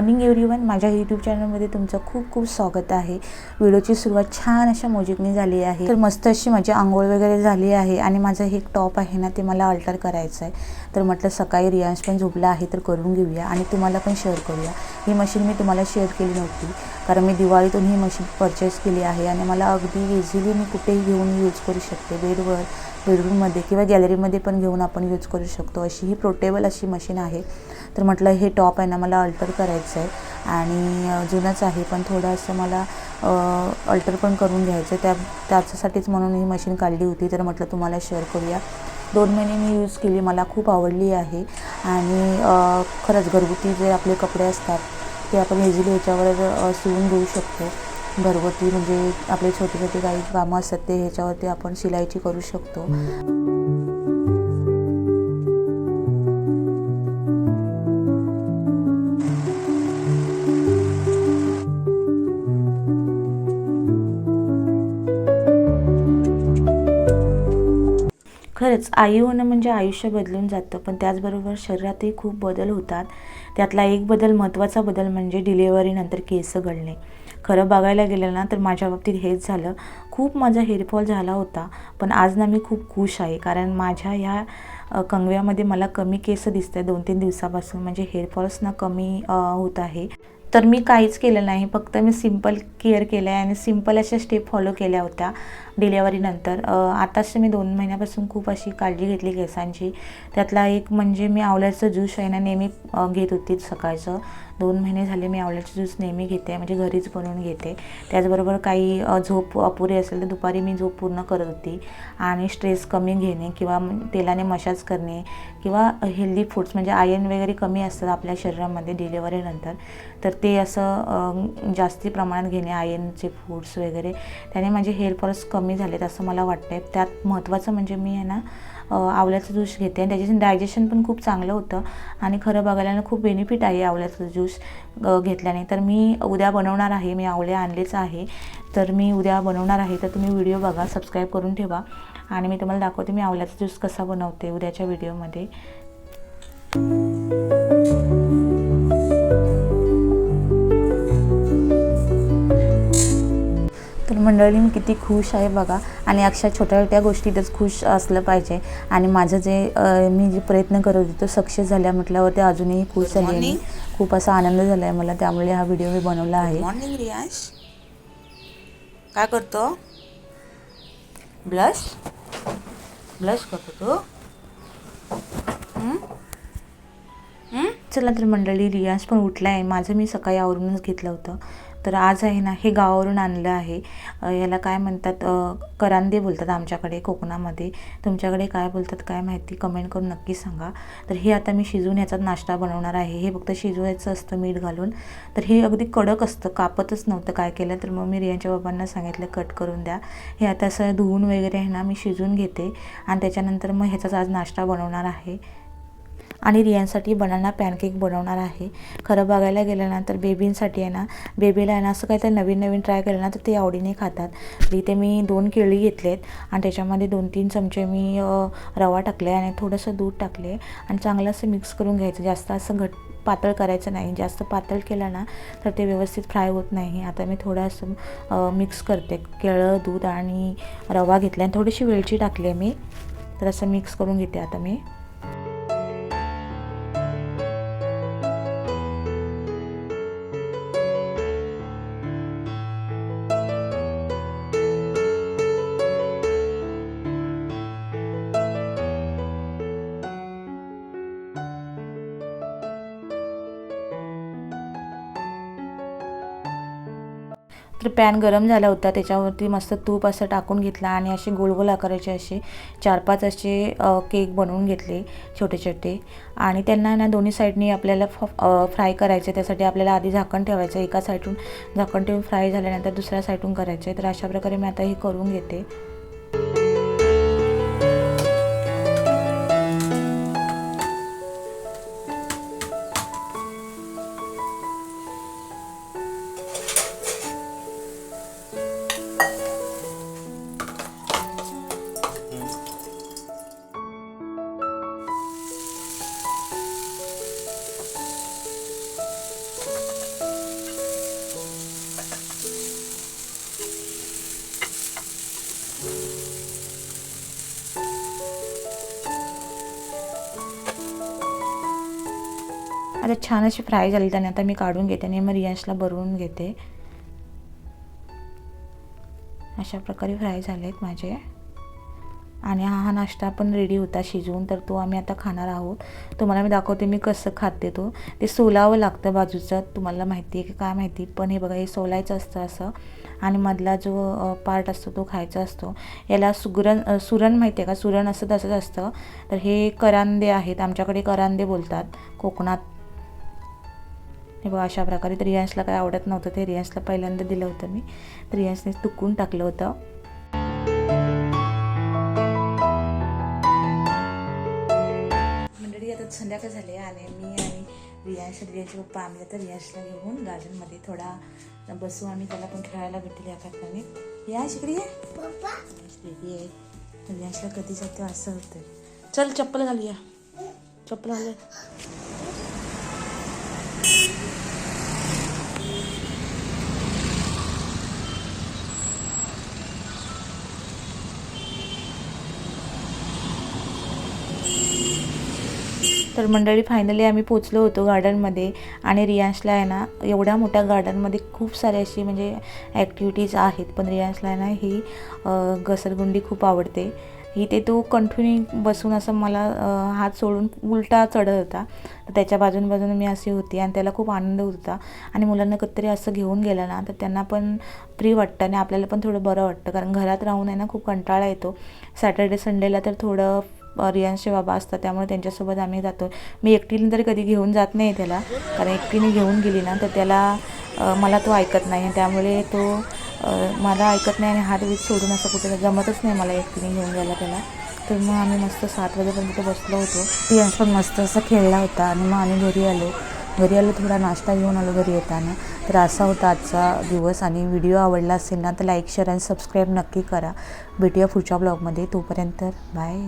Morning everyone माझ्या YouTube चॅनलमध्ये तुमचं खूप खूप स्वागत आहे. व्हिडिओची सुरुवात छान अशा मोजिकने झाली आहे. तर मस्त अशी माझी आंघोळ वगैरे झाली आहे आणि माझं हे एक टॉप आहे ना ते मला अल्टर करायचं आहे तर म्हटलं सकाळी रियांश पण झोपला आहे तर करून घेऊया आणि तुम्हाला पण शेअर करूया. ही मशीन मी तुम्हाला शेअर केली नव्हती. कारण मी दिवाळीतून ही मशीन परचेस केली आहे आणि मला अगदी इझिली मी कुठेही घेऊन यूज करू शकते. बेडवर बेडरूममध्ये किंवा गॅलरीमध्ये पण घेऊन आपण यूज करू शकतो. अशी ही प्रोटेबल अशी मशीन आहे. तर म्हटलं हे टॉप आहे ना मला अल्टर करायचं आहे. आणि जुनंच आहे पण थोडं असं मला अल्टर पण करून घ्यायचं आहे. त्या त्याच्यासाठीच म्हणून ही मशीन काढली होती. तर म्हटलं तुम्हाला शेअर करूया. दोन महिने मी यूज केली. मला खूप आवडली आहे. आणि खरंच घरगुती जे आपले कपडे असतात ते आपण इझिली ह्याच्यावर शिवून घेऊ शकतो. घरगुती म्हणजे आपले छोटे छोटे काही कामं असतात ते ह्याच्यावरती आपण शिलाईची करू शकतो. खरंच आई होणं म्हणजे आयुष्य बदलून जातं पण त्याचबरोबर शरीरातही खूप बदल होतात. त्यातला एक बदल महत्त्वाचा बदल म्हणजे डिलेवरीनंतर केस गळणे. खरं बघायला गेलं ना तर माझ्या बाबतीत हेच झालं. खूप माझा हेअरफॉल झाला होता पण आज ना मी खूप खुश आहे कारण माझ्या ह्या कंगव्यामध्ये मला कमी केस दिसत आहे दोन तीन दिवसापासून म्हणजे हेअरफॉल्स ना कमी होत आहे. तर मी काहीच केलं नाही फक्त मी सिंपल केअर केलं आहे आणि सिंपल अशा स्टेप फॉलो केल्या होत्या डिलेवरीनंतर आताच मी दोन महिन्यापासून खूप अशी काळजी घेतली केसांची. त्यातला एक म्हणजे मी आवल्याचं ज्यूस आहे ना नेहमी घेत होती सकाळचं. दोन महिने झाले मी आवळ्याचा ज्यूस नेहमी घेते म्हणजे घरीच बनवून घेते. त्याचबरोबर काही झोप अपुरी असेल तर दुपारी मी झोप पूर्ण करत होती. आणि स्ट्रेस कमी घेणे किंवा तेलाने मसाज करणे किंवा हेल्दी फूड्स म्हणजे आयर्न वगैरे कमी असतात आपल्या शरीरामध्ये डिलेवरीनंतर तर ते असं जास्ती प्रमाणात घेणे आयर्नचे फूड्स वगैरे. त्याने माझे हेअर फॉल्स कमी झालेत असं मला वाटतं आहे त्यात महत्त्वाचं म्हणजे मी आहे ना आवल्याचं ज्यूस घेते. आणि त्याच्याने डायजेशन पण खूप चांगलं होतं. आणि खरं बघायला ना खूप बेनिफिट आहे आवल्याचं ज्यूस घेतल्याने. तर मी उद्या बनवणार आहे. मी आवले आणलेच आहे. तर मी उद्या बनवणार आहे. तर तुम्ही व्हिडिओ बघा सबस्क्राईब करून ठेवा. आणि मी तुम्हाला दाखवते मी आवल्याचा ज्यूस कसा बनवते उद्याच्या व्हिडिओमध्ये मंडळी मी किती खुश आहे बघा. आणि अशा छोट्या छोट्या गोष्टीतच खुश असलं पाहिजे. आणि माझं जे मी जे प्रयत्न करत होते तो सक्सेस झाल्या म्हटल्यावर ते अजूनही खुश झाली. खूप असा आनंद झाला आहे मला. त्यामुळे हा व्हिडिओ मी बनवला आहे. मॉर्निंग रियांश काय करतो? ब्लश? ब्लश करतो तू? चला तर मंडळी रियाज पण उठला आहे माझं मी सकाळी आवरूनच घेतलं होतं. तर आज आहे ना हे गावावरून आणलं आहे. याला काय म्हणतात करांदे बोलतात आमच्याकडे कोकणामध्ये. तुमच्याकडे काय बोलतात काय माहिती कमेंट करून नक्की सांगा. तर हे आता मी शिजवून याचा नाश्ता बनवणार आहे. हे फक्त शिजवायचं असतं मीठ घालून. तर हे अगदी कडक असतं कापतच नव्हतं काय केलं तर मग मी रियांच्या बाबांना सांगितलं कट करून द्या. हे आता असं धुवून वगैरे आहे ना मी शिजून घेते. आणि त्याच्यानंतर मग ह्याचाच आज नाश्ता बनवणार आहे. आणि रियांसाठी बनाना पॅनकेक बनवणार आहे. खरं बघायला गेल्यानंतर बेबींसाठी आहे ना बेबीला आहे ना असं काहीतरी नवीन नवीन ट्राय केलं ना तर ते आवडीने खातात. इथे मी दोन केळी घेतलेत आणि त्याच्यामध्ये दोन तीन चमचे मी रवा टाकले आणि थोडंसं दूध टाकले आणि चांगलं असं मिक्स करून घ्यायचं. जास्त असं घट पातळ करायचं नाही. जास्त पातळ केलं ना तर ते व्यवस्थित फ्राय होत नाही. आता मी थोडं असं मिक्स करते. केळं दूध आणि रवा घेतला आणि थोडीशी वेलची टाकली आहे मी. तर असं मिक्स करून घेते आता मी. तर पॅन गरम झाला होता त्याच्यावरती मस्त तूप असं टाकून घेतला आणि असे गोल गोल आकाराचे असे चार पाच असे केक बनवून घेतले छोटे छोटे. आणि त्यांना ना दोन्ही साईडनी आपल्याला फ फ्राय करायचे त्यासाठी आपल्याला आधी झाकण ठेवायचं एका साईडून झाकण ठेवून फ्राय झाल्यानंतर दुसऱ्या साईडून करायचे. तर अशा प्रकारे मी आता हे करून घेते. आता छान अशी फ्राय झाली त्याने. आता मी काढून घेते आणि मग रियांशला बरवून घेते. अशा प्रकारे फ्राय झाले आहेत माझे. आणि हा हा नाश्ता पण रेडी होता शिजवून तर तो आम्ही आता खाणार आहोत. तुम्हाला मी दाखवते मी कसं खाते तो. ते सोलावं लागतं बाजूचं तुम्हाला माहिती आहे की काय माहिती पण हे बघा हे सोलायचं असतं असं. आणि मधला जो पार्ट असतो तो खायचा असतो. याला सुगरण सुरण माहिती आहे का? सुरण असं तसंच असतं. तर हे करांदे आहेत. आमच्याकडे करांदे बोलतात. कोकणात हे बघा अशा प्रकारे तर रियांशला काय आवडत नव्हतं. ते रियांशला पहिल्यांदा दिलं होतं मी. तर रियांशने तुकून टाकलं होतं. मंडळी आता संध्याकाळ झाले आणि मी आणि रियांश रियांशचे पप्पा. आम्ही आता रियांशला घेऊन गार्डनमध्ये थोडा बसू. आम्ही त्याला पण खेळायला भेटेल या कारणाने रियांश इकडे ये. रियांशला कधी जाते असं होतं चल चप्पल घालूया. चप्पल घालूया. तर मंडळी फायनली आम्ही पोचलो होतो गार्डनमध्ये आणि रियांशला आहे ना एवढ्या मोठ्या गार्डनमध्ये खूप सारे अशी म्हणजे ॲक्टिव्हिटीज आहेत. पण रियांशला आहे ना ही घसरगुंडी खूप आवडते. ही ते तो कंटिन्यू बसून असं मला हात सोडून उलटा चढत होता. तर त्याच्या बाजून बाजून मी अशी होती आणि त्याला खूप आनंद होत होता. आणि मुलांना कधीतरी असं घेऊन गेलं ना तर त्यांना पण फ्री वाटतं आणि आपल्याला पण थोडं बरं वाटतं. कारण घरात राहून आहे ना खूप कंटाळा येतो. सॅटर्डे संडेला तर थोडं रियांशचे बाबा असतात त्यामुळे त्यांच्यासोबत आम्ही जातो. मी एकटीने तरी कधी घेऊन जात नाही त्याला कारण एकटीने घेऊन गेली ना तर त्याला मला तो ऐकत नाही. आणि त्यामुळे तो मला ऐकत नाही आणि हात वीज सोडून असं कुठे जमतच नाही मला एकटीने घेऊन जायला त्याला. तर मग आम्ही मस्त सात वाजेपर्यंत बसलो होतो. रियांश पण मस्त असा खेळला होता आणि मग आम्ही घरी आलो. घरी आलो थोडा नाश्ता घेऊन आलो घरी येताना. तर असा होता आजचा दिवस. आणि व्हिडिओ आवडला असेल ना तर लाईक शेअर आणि सबस्क्राईब नक्की करा. भेटूया पुढच्या ब्लॉगमध्ये. तोपर्यंत बाय.